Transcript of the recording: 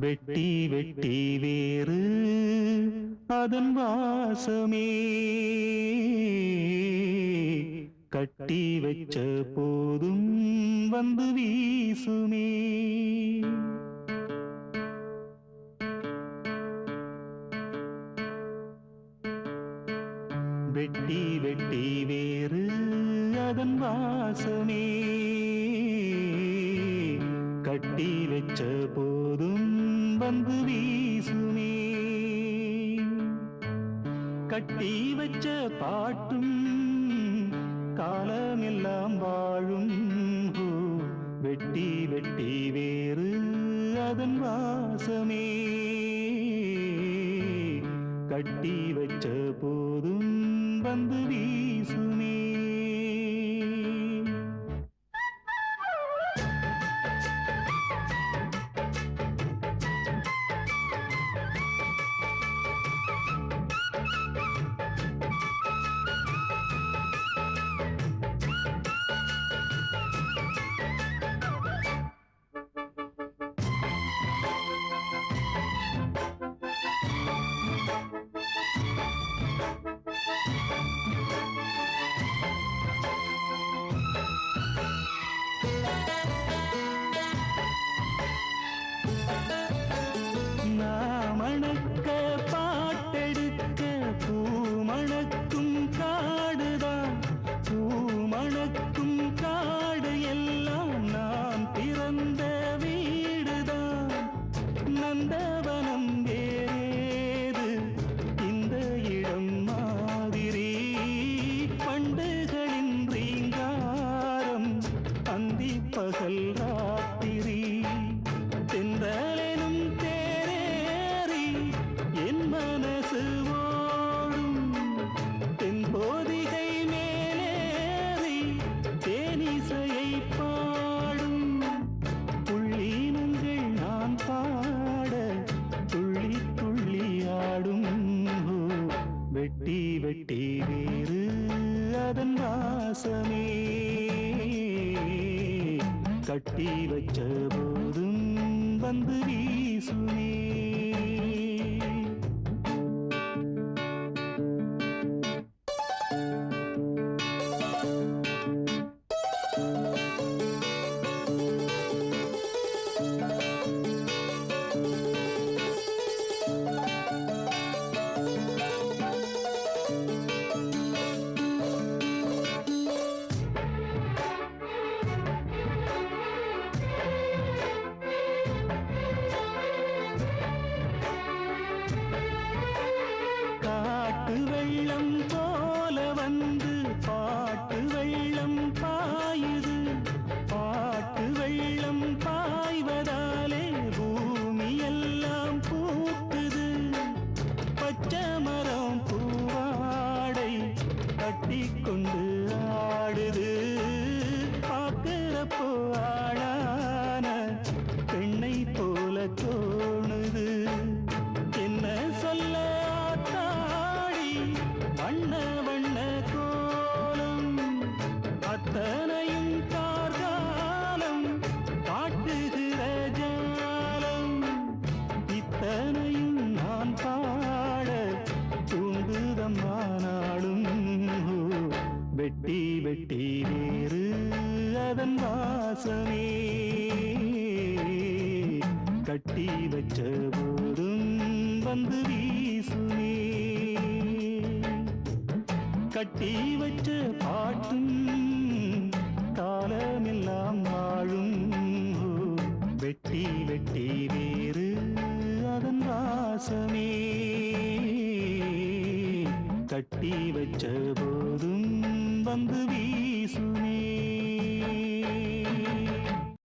வெட்டி வெட்டி வேறு அதன் வாசமே. கட்டி வச்ச போதும் வந்து வீசுமே. வெட்டி வெட்டி வேறு அதன் வாசமே. கட்டி வச்ச போதும் வந்து வீசுமே. கட்டி வச்ச பாட்டும் காலமெல்லாம் வாழும் வெட்டி வெட்டி வேறு அதன் வாசமே. கட்டி வச்ச போதும் வந்து வீசுமே. ராத்திரி தென்றலெனும் தேரேறி என் மனசு ஓடும் தென்போதிகை மேலேறி தேனிசையை பாடும். புள்ளீனங்கள் நான் பாட துள்ளி துள்ளி ஆடும். வெட்டி வெட்டி வேறு அதன் வாசமே. கட்டி வச்ச போதும் வந்து வீசுமே. காட்டு கட்டிக்கொண்டு வெட்டி வெட்டி வேறு அதன் வாசமே. கட்டி வச்ச போதும் வந்து வீசுமே. கட்டி வச்ச பாட்டும் காலமெல்லாம் வாழும். வெட்டி வெட்டி வேறு அதன் வாசமே. கட்டி வச்ச போதும் வந்து வீசுனே.